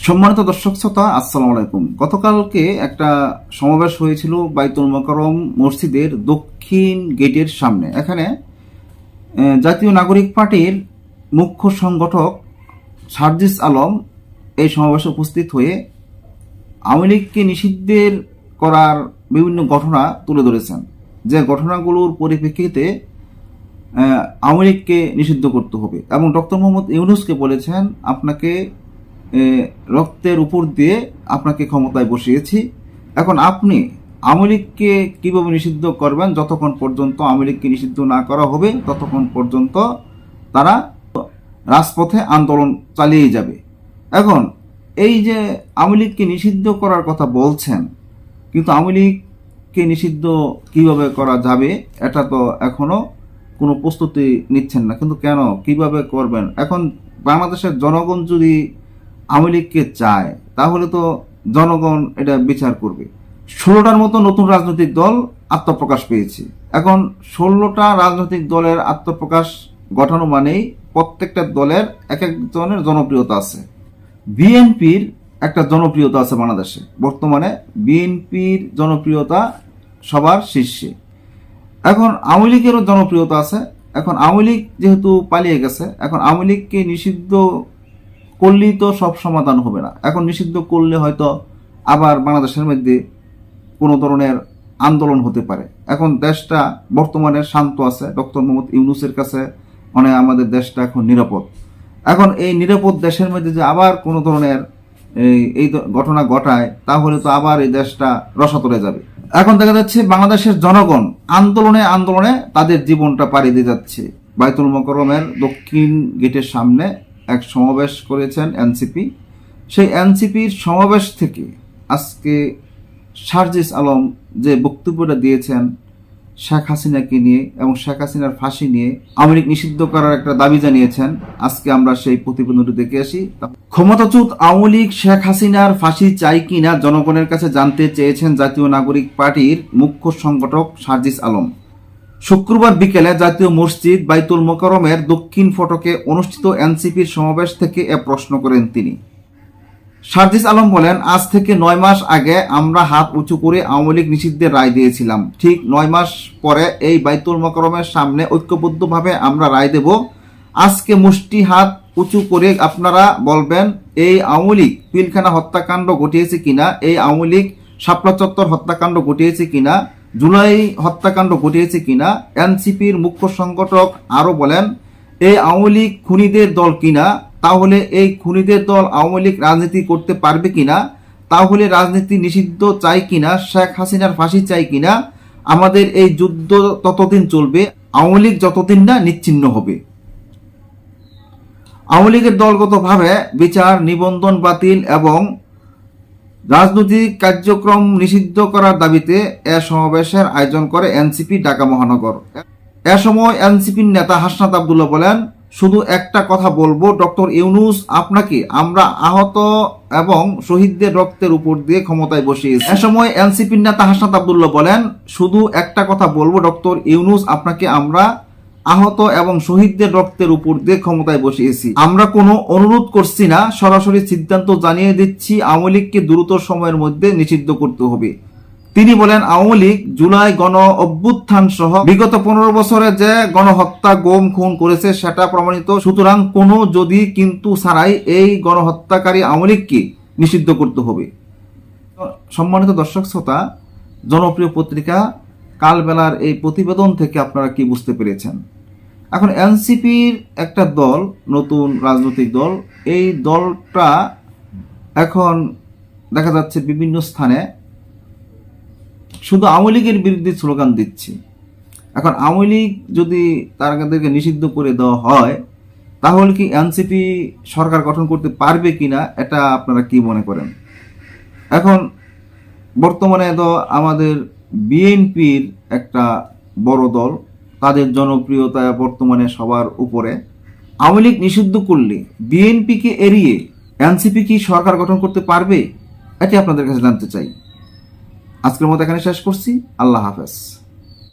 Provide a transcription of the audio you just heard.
সম্মানিত দর্শক শ্রোতা, আসসালামু আলাইকুম। গতকালকে একটা সমাবেশ হয়েছিল বাইতুল মকরম মসজিদের দক্ষিণ গেটের সামনে। এখানে জাতীয় নাগরিক পার্টির মুখ্য সংগঠক সার্জিস আলম এই সমাবেশে উপস্থিত হয়ে আওয়ামী লীগকে নিষিদ্ধের করার বিভিন্ন ঘটনা তুলে ধরেছেন। যে ঘটনাগুলোর পরিপ্রেক্ষিতে আওয়ামী লীগকে নিষিদ্ধ করতে হবে। এবং ডক্টর মোহাম্মদ ইউনুসকে বলেছেন, আপনাকে রক্তের উপর দিয়ে আপনাকে ক্ষমতায় বসিয়েছি। এখন আপনি আওয়ামী লীগকে কীভাবে নিষিদ্ধ করবেন? যতক্ষণ পর্যন্ত আওয়ামী লীগকে নিষিদ্ধ না করা হবে, ততক্ষণ পর্যন্ত তারা রাজপথে আন্দোলন চালিয়ে যাবে। এখন, এই যে আওয়ামী লীগকে নিষিদ্ধ করার কথা বলছেন, কিন্তু আওয়ামী লীগকে নিষিদ্ধ কীভাবে করা যাবে, এটা তো এখনও কোনো প্রস্তুতি নিচ্ছেন না। কিন্তু কেন? কীভাবে করবেন? এখন বাংলাদেশের জনগণ যদি আওয়ামী লীগকে চায়, তাহলে তো জনগণ এটা বিচার করবে। ষোলোটার মতো নতুন রাজনৈতিক দল আত্মপ্রকাশ পেয়েছে। এখন ষোলোটা রাজনৈতিক দলের আত্মপ্রকাশ গঠন মানেই প্রত্যেকটা দলের এক একজনের জনপ্রিয়তা আছে। বিএনপির একটা জনপ্রিয়তা আছে বাংলাদেশে। বর্তমানে বিএনপির জনপ্রিয়তা সবার শীর্ষে। এখন আওয়ামী লীগেরও জনপ্রিয়তা আছে। এখন আওয়ামী লীগ যেহেতু পালিয়ে গেছে, এখন আওয়ামী লীগকে নিষিদ্ধ করলেই তো সব সমাধান হবে না। এখন নিষিদ্ধ করলে হয়তো আবার বাংলাদেশের মধ্যে কোনো ধরনের আন্দোলন হতে পারে। এখন দেশটা বর্তমানে শান্ত আছে, ডক্টর মোহাম্মদ ইউনুসের কাছে মানে আমাদের দেশটা এখন নিরাপদ। এখন এই নিরাপদ দেশের মধ্যে যে আবার কোনো ধরনের এই ঘটনা ঘটায়, তাহলে তো আবার এই দেশটা রসাতলে যাবে। এখন দেখা যাচ্ছে বাংলাদেশের জনগণ আন্দোলনে আন্দোলনে তাদের জীবনটা পাড়ি দিয়ে যাচ্ছে। বাইতুল মকরমের দক্ষিণ গেটের সামনে এক সমাবেশ করেছেন এনসিপি। সেই এনসিপির সমাবেশ থেকে আজকে সার্জিস আলম যে বক্তব্যটা দিয়েছেন শেখ হাসিনাকে নিয়ে এবং শেখ হাসিনার ফাঁসি নিয়ে আওয়ামী নিষিদ্ধ করার একটা দাবি জানিয়েছেন, আজকে আমরা সেই প্রতিবেদনটি দেখে আসি। ক্ষমতাচ্যুত আওয়ামী লীগ শেখ হাসিনার ফাঁসি চাই কিনা জনগণের কাছে জানতে চেয়েছেন জাতীয় নাগরিক পার্টির মুখ্য সংগঠক সার্জিস আলম। শুক্রবার বিকেলে জাতীয় মসজিদ বাইতুল মোকারমের দক্ষিণ ফটকে অনুষ্ঠিত এনসিপির সমাবেশ থেকে এ প্রশ্ন করেন তিনি। সার্জিস আলম বলেন, আজ থেকে নয় মাস আগে আমরা হাত উঁচু করে আওয়ামী লীগ নিষিদ্ধের রায় দিয়েছিলাম। ঠিক নয় মাস পরে এই বাইতুল মকরমের সামনে ঐক্যবদ্ধভাবে আমরা রায় দেব। আজকে মুষ্টি হাত উঁচু করে আপনারা বলবেন, এই আওয়ামী লীগ পিলখানা হত্যাকাণ্ড ঘটিয়েছে কিনা? এই আওয়ামী লীগ শাপলা চত্বর হত্যাকাণ্ড ঘটিয়েছে কিনা? জুলাই হত্যাকাণ্ড ঘটিয়েছে কিনা, এনসিপির মুখ্য সংগঠক আরও বলেন এই আওয়ামী লীগ খুনিদের দল কিনা, তাহলে এই খুনিদের দল আওয়ামী লীগ রাজনীতি করতে পারবে কিনা, তাহলে রাজনীতি নিষিদ্ধ চাই কিনা, শেখ হাসিনার ফাঁসি চাই কিনা, আমাদের এই যুদ্ধ ততদিন চলবে, আওয়ামী লীগ যতদিন না নিচ্ছিন্ন হবে। আওয়ামী লীগের দলগতভাবে বিচার, নিবন্ধন বাতিল এবং রাজনৈতিক কার্যক্রম নিষিদ্ধ করার দাবিতে এ সমাবেশের আয়োজন করে এনসিপি ঢাকা মহানগর। এ সময় এনসিপির নেতা হাসনাত আবদুল্লাহ বলেন, শুধু একটা কথা বলব, ডক্টর ইউনুস, আপনাকে আমরা আহত এবং শহীদদের রক্তের উপর দিয়ে ক্ষমতায় বসিয়েছি। এ সময় এনসিপির নেতা হাসনাত আবদুল্লাহ বলেন, শুধু একটা কথা বলব, ডক্টর ইউনুস, আপনাকে আমরা আহত এবং শহীদদের রক্তের উপর দিয়ে ক্ষমতায় বসিয়েছি। আমরা কোনো অনুরোধ করছি না, সরাসরি সিদ্ধান্ত জানিয়ে দিচ্ছি, আওয়ামী লীগকে দ্রুত সময়ের মধ্যে নিষিদ্ধ করতে হবে। তিনি বলেন, আওয়ামী লীগ জুলাই গণ অভ্যুত্থান সহ বিগত পনেরো বছরে যে গণহত্যা গোম খুন করেছে সেটা প্রমাণিত। সুতরাং কোনো যদি কিন্তু ছাড়াই এই গণহত্যাকারী আওয়ামী লীগকে নিষিদ্ধ করতে হবে। সম্মানিত দর্শক, শ্রোতা, জনপ্রিয় পত্রিকা কালবেলার এই প্রতিবেদন থেকে আপনারা কি বুঝতে পেরেছেন? এখন এনসিপির একটা দল, নতুন রাজনৈতিক দল, এই দলটা এখন দেখা যাচ্ছে বিভিন্ন স্থানে শুধু আওয়ামী লীগের বিরুদ্ধে স্লোগান দিচ্ছে। এখন আওয়ামী লীগ যদি তাদেরকে নিষিদ্ধ করে দেওয়া হয়, তাহলে কি এনসিপি সরকার গঠন করতে পারবে কিনা, এটা আপনারা কি মনে করেন? এখন বর্তমানে তো আমাদের বিএনপির একটা বড় দল, তাদের জনপ্রিয়তা বর্তমানে সবার উপরে। আওয়ামী লীগ নিষিদ্ধ করলে বিএনপিকে এড়িয়ে এনসিপি কি সরকার গঠন করতে পারবে? এটি আপনাদের কাছে জানতে চাই। আজকের মতো এখানে শেষ করছি। আল্লাহ হাফেজ।